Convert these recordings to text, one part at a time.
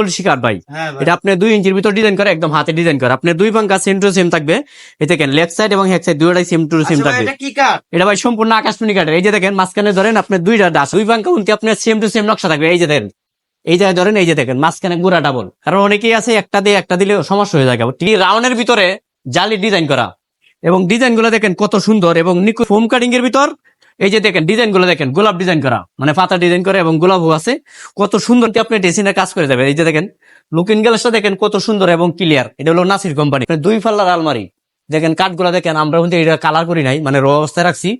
তুলসী কাঠ ভাই। হ্যাঁ এটা আপনি দুই ইঞ্চির ভিতর ডিজাইন করে একদম হাতে ডিজাইন করে। আপনি দুই পাঙ্কা সেম টু সেম থাকবে। এই দেখেন লেফট সাইড এবং সাইড দুইটাই সেম টু সেম আচ্ছা থাকবে। এটা ভাই সম্পূর্ণ আকাশমণি কাঠের। এই যে দেখেন মাঝখানে ধরেন আপনি দুইটা ডাস দুই পাঙ্কা উনতি আপনার সেম টু সেম নকশা থাকবে। এই যে দেখেন এই জায়গায় ধরেন এই যে দেখেন মাঝখানে গুড়া ডাবল কারণ অনেকেই আছে একটা দিয়ে একটা দিলে সমস্যা হয়ে যায়। টি রাউন্ডের ভিতরে জালি ডিজাইন করা। এবং ডিজাইনগুলো দেখেন কত সুন্দর এবং নিকু ফোম কাটিং এর ভিতর এই যে দেখেন ডিজাইনগুলো দেখেন, গোলাপ ডিজাইন করা মানে পাতা ডিজাইন করে এবং গোলাপও আছে। কত সুন্দর আপনি ডেসিনের কাজ করে যাবেন। এই যে দেখেন লুকিং গ্লাসটা দেখেন কত সুন্দর এবং ক্লিয়ার এটা হলো নাসির কোম্পানি দুই পাল্লার আলমারি। দেখেন, কাঠগুলা দেখেন, আমরা কিন্তু এটা কালার করি নাই মানে র অবস্থায় রাখছি।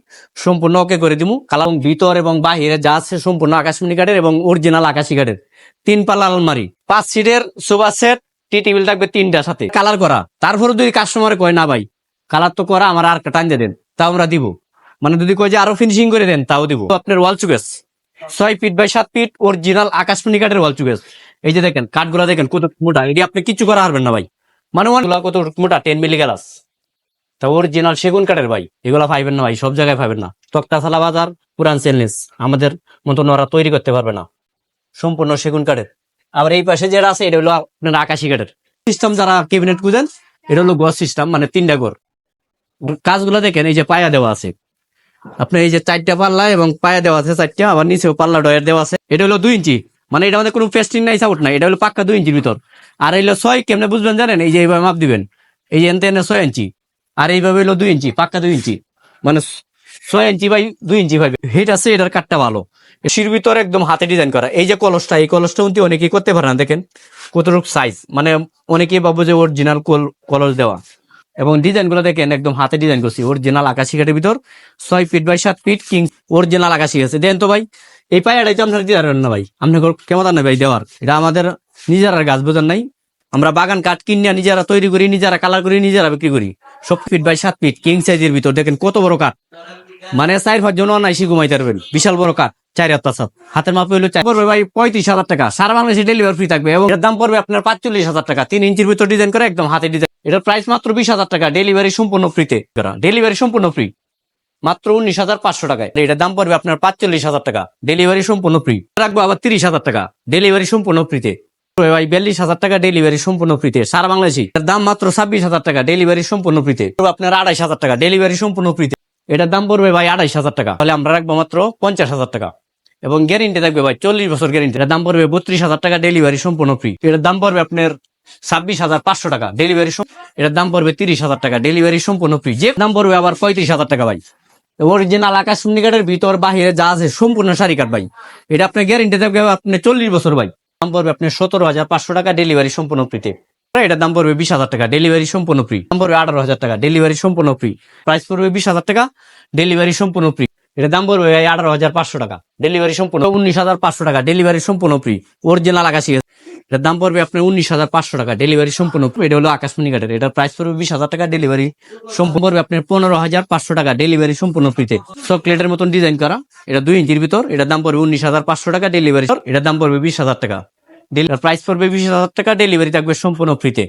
সম্পূর্ণ ওকে করে দিব কালার ভিতর এবং বাহিরে যা আছে সম্পূর্ণ আকাশমণি কাঠের এবং অরিজিনাল আকাশি কাঠের। তিন পাল্লা আলমারি। পাঁচ সিটের সোফা সেট টি টেবিল থাকবে তিনটার সাথে। কালার করা। তারপরে যদি কাস্টমার কয়, না ভাই কালার তো করা, আমার আর টান দেন। তাও আমরা দিব। মানে যদি কয় যে আরও ফিনিশিং করে দেন, তাও দিব। আপনার ওয়াল চুকেস। ছয় ফিট বাই সাত ফিট অরিজিনাল আকাশমণি কাঠের ওয়াল চুকেস। এই যে দেখেন কাঠ কাঠগুলা দেখেন কত মোটা। এটি আপনি কিছু করা পারবেন না ভাই। মানে কত মোটা? টেন মিলি তা অরিজিনাল সেগুন কাঠের ভাই। এগুলা পাইবেন না ভাই, সব জায়গায় পাইবেন না। তক্তাশালা বাজার, পুরান সেলনেস আমাদের মতন ওরা তৈরি করতে পারবে না। সম্পূর্ণ সেগুন কাঠের। আবার এই পাশে যেটা আছে, এটা হলো আপনার আকাশি কাঠের। সিস্টেম যারা ক্যাবিনেট খুঁজেন, এটা হলো গছ সিস্টেম মানে তিনটা গড় কাজগুলো দেখেন, এই যে পায়া দেওয়া আছে। আপনার এই যে চারটা পাল্লা এবং পায়া দেওয়া আছে চারটা, আবার নিচেও পাল্লা ডয়ের দেওয়া আছে। এটা হলো দুই ইঞ্চি। মানে এটা আমাদের কোনো পেস্টিং নাই সাপোর্ট নাই। এটা হলো পাক্কা দুই ইঞ্চির ভিতর। আর হলো ছয়, কেমনে বুঝবেন জানেন? এই যে এইভাবে মাপ দিবেন। এই যে এনতে এনে ছয় ইঞ্চি। আর এইভাবে হলো দুই ইঞ্চি, পাক্কা দুই ইঞ্চি। মানে ছয় ইঞ্চি বাই দুই ইঞ্চি পাইবে হিট আছে, এটার কাঠটা ভালো। শির ভিতরে একদম হাতে ডিজাইন করা। এই যে কলসটা, এই কলসটা কিন্তু অনেকেই করতে পারে না, দেখেন। কতটুকু সাইজ মানে অনেকেই ভাবো যে অরিজিনাল কল কলস দেওয়া। এবং ডিজাইনগুলো দেখেন, একদম হাতে ডিজাইন করছি অরিজিনাল আকাশি কাঠের ভিতর, ছয় ফিট বাই সাত ফিট কিং অরিজিনাল আকাশি আছে। দেন তো ভাই, এই পায়াটাই তো আপনার পারবেন না ভাই আপনি কেমন ভাই দেওয়ার। এটা আমাদের নিজের আর গাছ বোঝার নাই। আমরা বাগান কাঠ কিনিয়া নিজেরা তৈরি করি, নিজেরা কালার করি, নিজেরা বিক্রি করি। সব ফিট বাই সাত ফিট কিং সাইজের ভিতর। দেখেন কত বড় কাঠ। মানে চার পাঁচ জন অনাইসি ঘুমাইতে পারবেন। বিশাল বড় কাঠ, চার হাত সাত হাতের মাপে হলো চার পড়বে ভাই পঁয়ত্রিশ হাজার টাকা। সারা বাংলাদেশে ডেলিভারি ফ্রি থাকবে এবং দাম পড়বে আপনার পাঁচচল্লিশ হাজার টাকা। তিন ইঞ্চির ভিতর ডিজাইন করে একদম হাতে ডিজাইন এটার প্রাইস মাত্র বিশ হাজার টাকা। ডেলিভারি সম্পূর্ণ ফ্রিতে ডেলিভারি সম্পূর্ণ ফ্রি মাত্র উনিশ হাজার পাঁচশো টাকায়। এটার দাম পড়বে আপনার পাঁচচল্লিশ হাজার টাকা। ডেলিভারি সম্পূর্ণ ফ্রি রাখব আবার তিরিশ হাজার টাকা। ডেলিভারি সম্পূর্ণ ফ্রিতে বিয়াল্লিশ হাজার টাকা ডেলিভারি সম্পূর্ণ ফ্রিতে সারা দাম মাত্র ছাব্বিশ হাজার টাকা ডেলিভারি সম্পূর্ণ ফ্রিতে আপনার আড়াইশ হাজার টাকা ডেলিভারি সম্পূর্ণ ফ্রিতে এটার দাম পড়বে ভাই আড়াইশ হাজার টাকা। তাহলে আমরা রাখব মাত্র পঞ্চাশ হাজার টাকা। এবং গ্যারেন্টি থাকবে ভাই চল্লিশ বছর গ্যারেন্টি এটার দাম পড়বে বত্রিশ হাজার টাকা ডেলিভারি সম্পূর্ণ ফ্রি এটার দাম পড়বে আপনার ছাব্বিশ হাজার পাঁচশো টাকা ডেলিভারি এটার দাম পড়বে তিরিশ হাজার টাকা ডেলিভারি সম্পূর্ণ ফ্রি যে দাম পড়বে আবার পঁয়ত্রিশ হাজার টাকা ভাই। অরিজিনাল আকাশ সুন্নিকাটের ভিতর, বাহিরে যা আছে, সম্পূর্ণ কাট ভাই। এটা আপনার গ্যারেন্টি থাকবে আপনার চল্লিশ বছর ভাই। দাম পড়বে আপনার সতেরো হাজার পাঁচশো টাকা ডেলিভারি সম্পূর্ণ ফ্রিতে এটার দাম পড়বে বিশ হাজার টাকা ডেলিভারি সম্পূর্ণ ফ্রি দাম পড়বে আঠারো হাজার টাকা ডেলিভারি সম্পূর্ণ ফ্রি প্রাইস পড়বে বিশ হাজার টাকা ডেলিভারি সম্পূর্ণ ফ্রি এটা দাম পড়বে আঠারো হাজার পাঁচশো টাকা ডেলিভারি সম্পূর্ণ উনিশ হাজার পাঁচশো টাকা ডেলিভারি সম্পূর্ণ ফ্রি অরিজিনাল আকাশি এটার দাম পড়বে আপনার উনিশ হাজার পাঁচশো টাকা। ডেলিভারি সম্পূর্ণ এটা হলো আকাশমণি কাঠের এটার প্রাইস পড়বে বিশ হাজার টাকা। ডেলিভারি সম্পূর্ণ পড়বে আপনার পনেরো হাজার পাঁচশো টাকা। ডেলিভারি সম্পূর্ণ ফ্রিতে চকলেটের মতন ডিজাইন করা। এটা দুই ইঞ্চির ভিতর। এটার দাম পড়বে উনিশ হাজার পাঁচশো টাকা। ডেলিভারি এটার দাম পড়বে বিশ হাজার টাকা। প্রাইস পড়বে বিশ হাজার টাকা। ডেলিভারি থাকবে সম্পূর্ণ ফ্রিতে